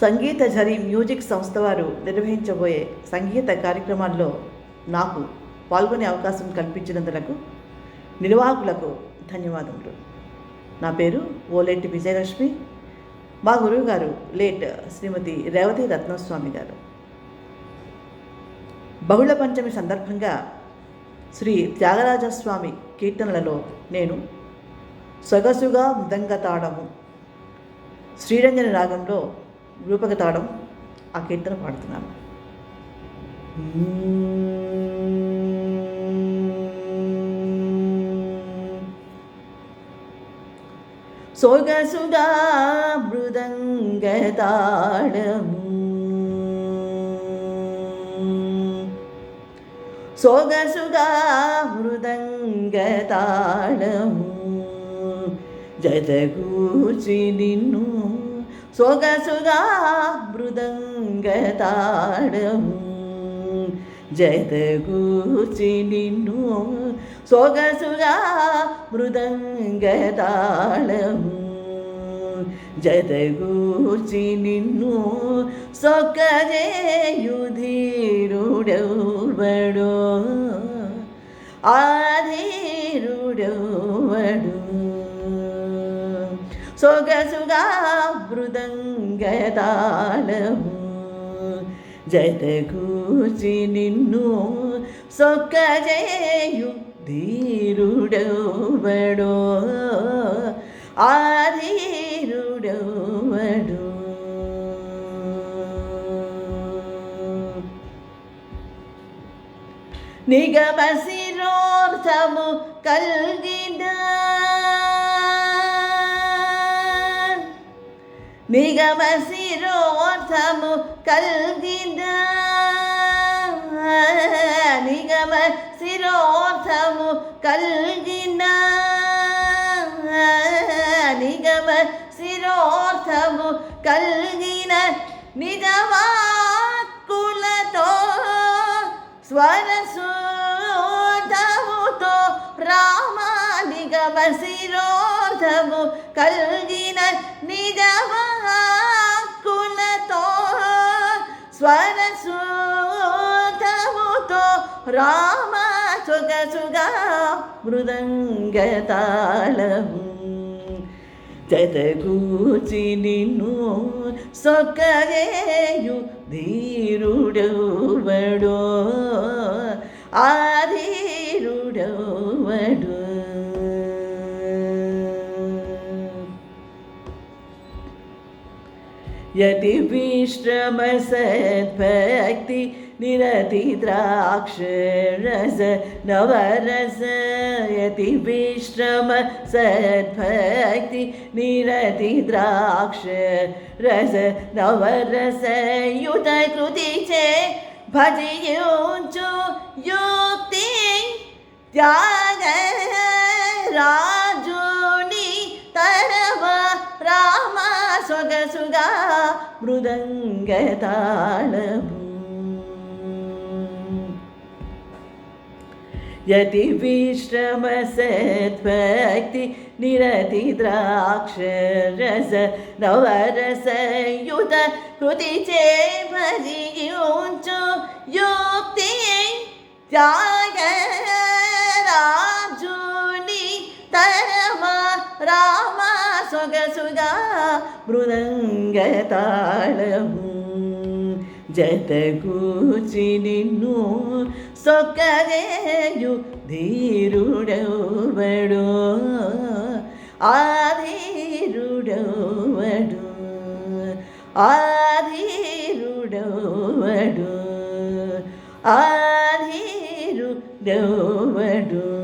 సంగీత జరి మ్యూజిక్ సంస్థ వారు నిర్వహించబోయే సంగీత కార్యక్రమాల్లో నాకు పాల్గొనే అవకాశం కల్పించినందులకు నిర్వాహకులకు ధన్యవాదములు. నా పేరు ఓలేటి విజయలక్ష్మి. మా గురువు గారు లేట్ శ్రీమతి రేవతి రత్నస్వామి గారు. బహుళ పంచమి సందర్భంగా శ్రీ త్యాగరాజస్వామి కీర్తనలలో నేను సొగసుగా మృదంగ తాడము శ్రీరంజని రాగంలో రూపక తాడం ఆ కీర్తన పాడుతున్నాను. సొగసుగా మృదంగ తాళము సొగసుగా మృదంగ నిన్ను జతగూచి సొగసుగా మృదంగ తాళము జతగూచి నిన్ను సొగసుగా మృదంగతాళము జతగూచి నిన్ను సొక్కజేయుధీరుడెవడో. ఆధీరుడెవడు. సొగసుగా మృదంగతాళము జతగూచి నిన్ను సొక్కజేయు ధీరుడెవడో ఆధీరుడెవడు నిగమశిరోర్థము కల్గిన மிகவ சிரோத்தமு கல்கித நிகம சிரோத்தமு கல்கின நிகம சிரோத்தமு கல்கின நிதவா குலதோ ஸ்வரசூ నిగమ శిరోధము కలిగిన నిజవాక్కులతో స్వరసోధముతో రామ సొగసుగా మృదంగతాళము జతగూచి నిన్ను సొక్కజేయు ధీరుడవడో. यति विश्रमसद्भक्ति निरति द्राक्षरस नवरस यति विश्रम सद्भक्ति निरति द्राक्ष रस नवरस युत कृति चे भजयोचो युक्ति, त्या യോഗസുധാ മൃദംഗതാളവും यति विश्रमसद्भक्ति निरति द्राक्षरस नवरसयुत कृति चे चेमरियुञ्चो युक्ति त्यागराजुनि तरमा रा സുഖസുഖ മൃദംഗ താളവും ജതകൂച്ചിരുന്നു സ്വക്കരേയു ധീരുടവടോ ആധീരുടവടു ആധീരുടവടു ആധീരുടവടോ